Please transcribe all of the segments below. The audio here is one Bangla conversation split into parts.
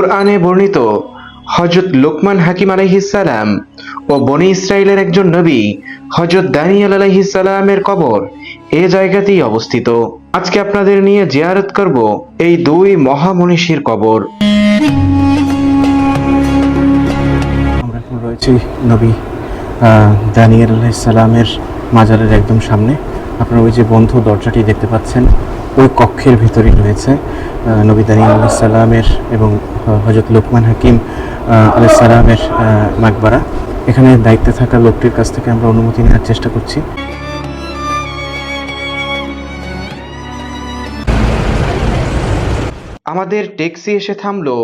কোরআনে বর্ণিত হজরত লোকমান হাকিম আলাইহিসালাম ও বনি ইসরায়েলের একজন নবী হজরত দানিয়াল আলাইহিসালামের কবর এ জায়গাতেই অবস্থিত। আজকে আপনাদের নিয়ে জিয়ারত করব এই দুই মহামনীষীর কবর। আমরা এখন রয়েছি নবী দানিয়েল সালামের মাজারের একদম সামনে। আপনারা ওই যে বন্ধ দরজাটি দেখতে পাচ্ছেন ওই কক্ষের ভিতরেই রয়েছে নবী দানিয়াল সালামের এবং হজরত লোকমান হাকিম সালামের মাকবারা। এখানে দায়িত্বে থাকা লোকটির কাছ থেকে আমরা অনুমতি নেওয়ার চেষ্টা করছি। আমাদের ট্যাক্সি এসে থামলো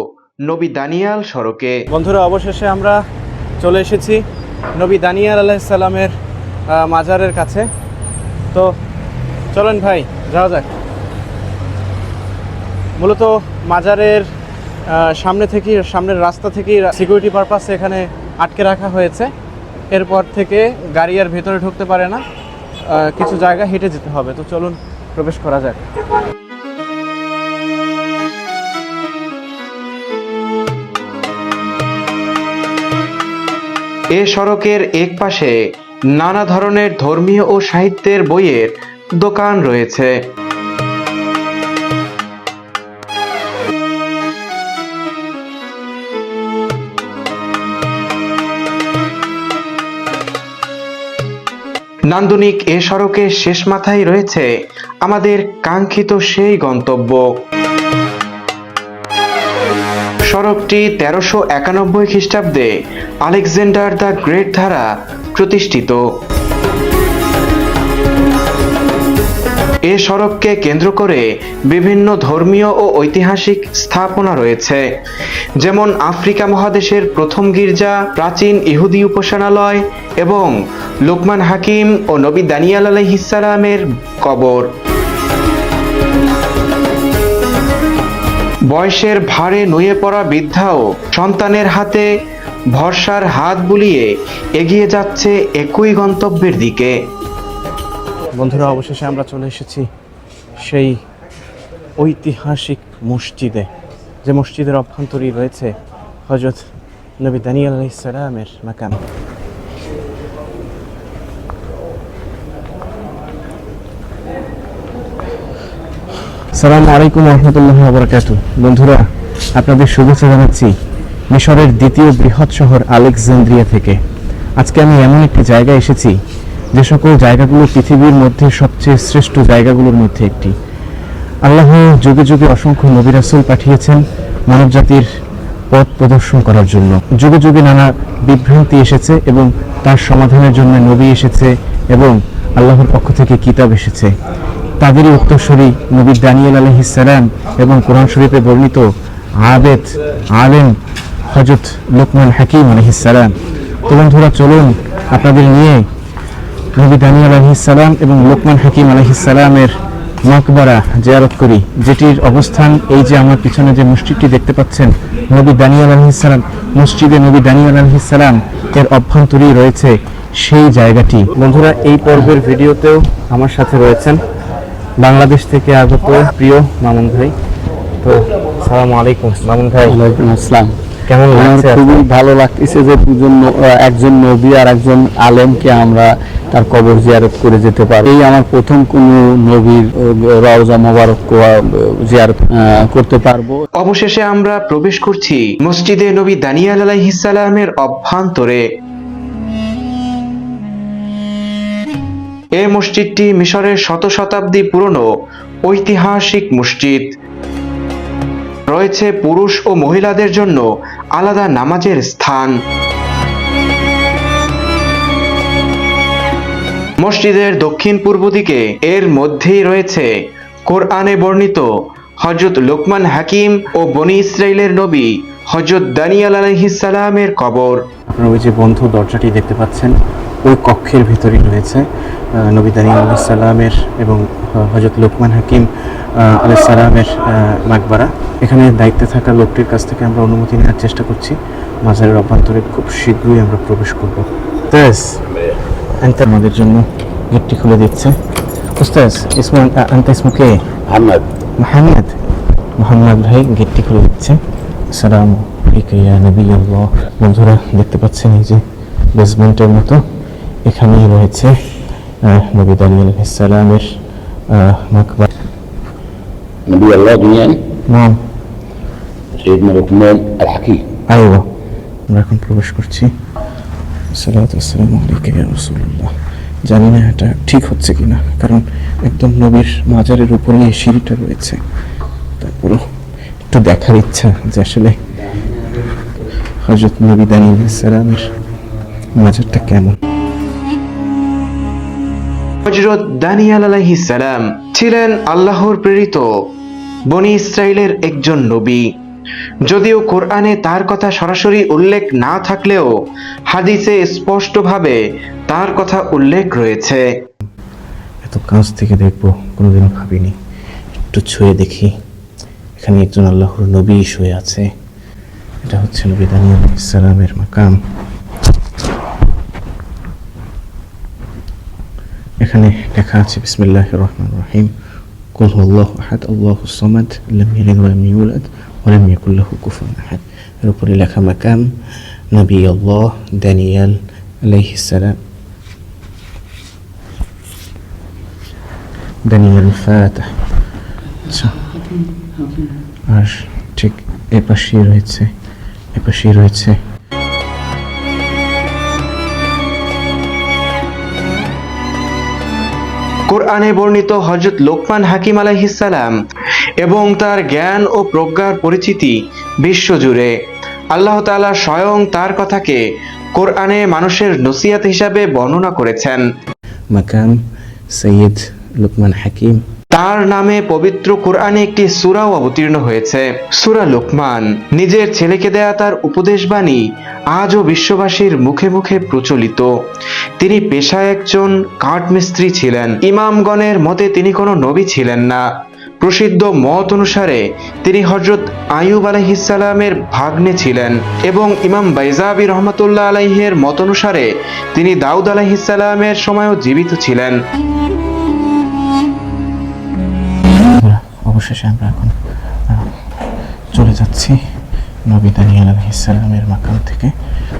নবী দানিয়াল সড়কে। বন্ধুরা অবশেষে আমরা চলে এসেছি নবী দানিয়াল আলাইসাল্লামের মাজারের কাছে। তো চলেন ভাই যাওয়া যাক। মূলত মাজারের সামনে থেকেই সামনের রাস্তা থেকেই সিকিউরিটি পারপাসে এখানে আটকে রাখা হয়েছে। এরপর থেকে গাড়ি আর ভেতরে ঢুকতে পারে না। কিছু জায়গা হেঁটে যেতে হবে। তো চলুন, প্রবেশ করা যাক। এ সড়কের এক পাশে নানা ধরনের ধর্মীয় ও সাহিত্যের বইয়ের দোকান রয়েছে। নান্দনিক এ সড়কের শেষ মাথায় রয়েছে আমাদের কাঙ্ক্ষিত সেই গন্তব্য। সড়কটি তেরোশো একানব্বই খ্রিস্টাব্দে আলেকজান্ডার দ্য গ্রেট দ্বারা প্রতিষ্ঠিত। এ সড়ককে কেন্দ্র করে বিভিন্ন ধর্মীয় ও ঐতিহাসিক স্থাপনা রয়েছে। যেমন আফ্রিকা মহাদেশের প্রথম গির্জা, প্রাচীন ইহুদি উপাসনালয় এবং লোকমান হাকিম ও নবী দানিয়াল আলাইহিসালামের কবর। বয়সের ভারে নুয়ে পড়া বৃদ্ধাও সন্তানের হাতে ভরসার হাত বুলিয়ে এগিয়ে যাচ্ছে একই গন্তব্যের দিকে। বন্ধুরা, অবশেষে আমরা চলে এসেছি সেই ঐতিহাসিক মসজিদে, যে মসজিদের অভ্যন্তরেই রয়েছে হজরত নবী দানিয়াল আলাইসালামের মাকাম। সালামু আলাইকুম রহমতুল্লাহ বরকাত বন্ধুরা, আপনাদের শুভেচ্ছা জানাচ্ছি মিশরের দ্বিতীয় বৃহৎ শহর আলেকজান্দ্রিয়া থেকে। আজকে আমি এমন একটি জায়গায় এসেছি যে সকল জায়গাগুলো পৃথিবীর মধ্যে সবচেয়ে শ্রেষ্ঠ জায়গাগুলোর মধ্যে একটি। আল্লাহ যুগে যুগে অসংখ্য নবী রাসূল পাঠিয়েছেন মানবজাতির পথ প্রদর্শন করার জন্য। যুগে যুগে নানা বিভ্রান্তি এসেছে এবং তার সমাধানের জন্য নবী এসেছে এবং আল্লাহর পক্ষ থেকে কিতাব এসেছে। তাদেরই উত্তরসূরি নবী দানিয়েল আলহিসাল্লাম এবং কোরআন শরীফে বর্ণিত আবেদ আলেম হজরত লোকমান হাকিম আলহিসাল্লাম তো বন্ধুরা, চলুন আপনাদের নিয়ে নবী দানিয়াল আলহিসাল্লাম এবং লোকমান হাকিম আলহিসাল্লামের মকবরা জিয়ারত করি, যেটির অবস্থান এই যে আমার পিছনে যে মসজিদটি দেখতে পাচ্ছেন, নবী দানিয়াল আলহিসাল্লাম মসজিদে নবী দানিয়াল আলহিসাল্লাম এর অভ্যন্তরেই রয়েছে সেই জায়গাটি। বন্ধুরা, এই পর্বের ভিডিওতেও আমার সাথে রয়েছেন বাংলাদেশ থেকে আগত প্রিয় মামুন ভাই। তো, সালাম আলাইকুম, মামুন ভাই। আসসালাম। কেমন লাগছে খুবই ভালো লাগতেছে যে দুজন একজন নবী আর একজন আলেমকে আমরা তার কবর জিয়ারত করে যেতে পারি এই আমার প্রথম কোন নবীর রওজা মোবারক জিয়ারত করতে পারব। অবশেষে আমরা প্রবেশ করছি মসজিদে নবী দানিয়াল আলাইহিসালামের অভ্যন্তরে। এই মসজিদটি মিশরের শত শতাব্দী পুরনো ঐতিহাসিক মসজিদ। রয়েছে পুরুষ ও মহিলাদের জন্য আলাদা নামাজের স্থান। মসজিদের দক্ষিণ পূর্ব দিকে এর মধ্যেই রয়েছে কোরআনে বর্ণিত হজরত লোকমান হাকিম ও বনি ইসরায়েলের নবী হজরত দানিয়াল আলাইহিসালামের কবর। আপনারা ওই যে বন্ধ দরজাটি দেখতে পাচ্ছেন, ওই কক্ষের ভিতরেই রয়েছে নবী দানিয়াল আলাহ সালামের এবং হজরত লোকমান হাকিম আলাহ সালামের মাকবারা। এখানে দায়িত্বে থাকা লোকটির কাছ থেকে আমরা অনুমতি নেওয়ার চেষ্টা করছি। মাজারের অভ্যন্তরে খুব শীঘ্রই আমরা প্রবেশ করব। তেস আমাদের জন্য গেটটি খুলে দিচ্ছে। উস্তাজ ইসমু আনতে ইসমুকে আহমদ মোহাম্মদ। মোহাম্মদ। ভাই গেটটি খুলে দিচ্ছে। সালাম ইয়া নবী আল্লাহ বন্ধুরা দেখতে পাচ্ছেন এই যে বেসমেন্টের মতো। এখানেই রয়েছে নবী দানিয়াল সালামের মাকবার। نبي الله دنيا নাম سيدنا لقمان الحكيم আইবা আমরা এখন প্রবেশ করছি সালাত আসসালাম আলাইকা ইয়া রাসূলুল্লাহ জানি না এটা ঠিক হচ্ছে কিনা কারণ একদম নবীর মাজারের উপরে এই সিঁড়িটা রয়েছে তারপরও একটু দেখার ইচ্ছা যে আসলে হজরত নবী দানিয়াল সালামের মাজারটা কেমন হজরত দানিয়াল আলাইহিস সালাম ছিলেন আল্লাহর প্রেরিত বনি ইসরায়েলের একজন নবী। যদিও কোরআনে তার কথা সরাসরি উল্লেখ না থাকলেও হাদিসে স্পষ্টভাবে তার কথা উল্লেখ রয়েছে। এত কাছ থেকে দেখব, কোনোদিনও ভাবিনি। একটু ছুঁয়ে দেখি, এখানে একজন আল্লাহর নবী শুয়ে আছে। এটা হচ্ছে নবী দানিয়াল ইসলামের মাকাম। এখানে লেখা আছে বিসমিল্লাহ রহমান রহিম। কুল আল্লাহ আহাদ আল্লাহ সামাদ লাম ইয়ালিদ ওয়া লাম ইউলাদ ওয়া লাম ইয়াকুল লাহু কুফুয়ান আহাদ এর উপরে লেখা মাকাম নবী আল্লাহ দানিয়াল আলাইহিস সালাম দানিয়াল ফাতাহ আচ্ছা আর ঠিক, এ পাশেই রয়েছে, এ পাশেই রয়েছে। কোরআনে বর্ণিত হজরত লোকমান হাকিম আলাইহিসালাম এবং তার জ্ঞান ও প্রজ্ঞার পরিচিতি বিশ্বজুড়ে আল্লাহ তালা স্বয়ং তার কথাকে কোরআনে মানুষের নসিয়াত হিসাবে বর্ণনা করেছেন। মাকাম সৈয়দ লুকমান হাকিম। তার নামে পবিত্র কোরআনে একটি সুরাও অবতীর্ণ হয়েছে। সুরা লোকমান। নিজের ছেলেকে দেয়া তার উপদেশবাণী আজও বিশ্ববাসীর মুখে মুখে প্রচলিত। তিনি পেশায় একজন কাঠমিস্ত্রি ছিলেন। ইমামগণের মতে তিনি কোনো নবী ছিলেন না। প্রসিদ্ধ মত অনুসারে তিনি হজরত আয়ুব আলাইহিসালামের ভাগ্নে ছিলেন এবং ইমাম বাইজাবি রহমতুল্লাহ আলাইহের মত অনুসারে তিনি দাউদ আলাইহিসালামের সময়ও জীবিত ছিলেন। অবশেষে আমরা এখন চলে যাচ্ছি নবী দানিয়াল আলহিসাল্লামের মাকাম থেকে।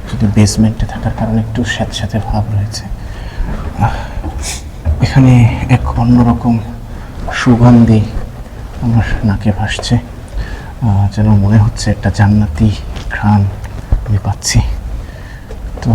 যদি বেসমেন্টে থাকার কারণে একটু স্যাঁতস্যাঁতে ভাব রয়েছে। এখানে এক অন্যরকম সুগন্ধি আমার নাকে ভাসছে। যেন মনে হচ্ছে একটা জান্নাতি ঘ্রাণ আমি পাচ্ছি। তো